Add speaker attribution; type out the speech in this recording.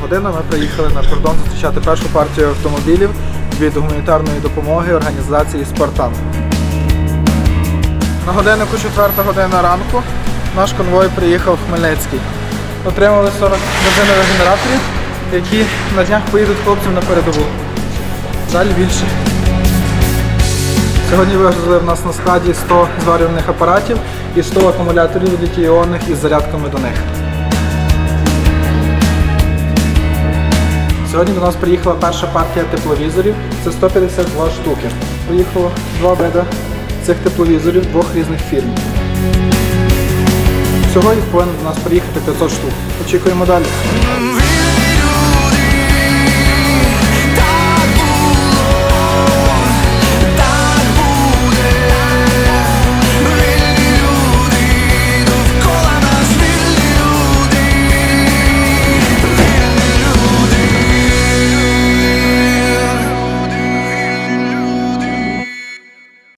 Speaker 1: година ми приїхали на кордон зустрічати першу партію автомобілів від гуманітарної допомоги організації Спартан. На годиннику 4 година ранку наш конвой приїхав в Хмельницький. Отримали 40 бензинових генераторів, які на днях поїдуть хлопцям на передову. Далі більше. Сьогодні вивезли в нас на складі 100 зварювальних апаратів і 100 акумуляторів літій-іонних із зарядками до них. Сьогодні до нас приїхала перша партія тепловізорів. Це 152 штуки. Приїхало два види цих тепловізорів двох різних фірм. Всього їх повинно до нас приїхати 500 штук. Очікуємо далі.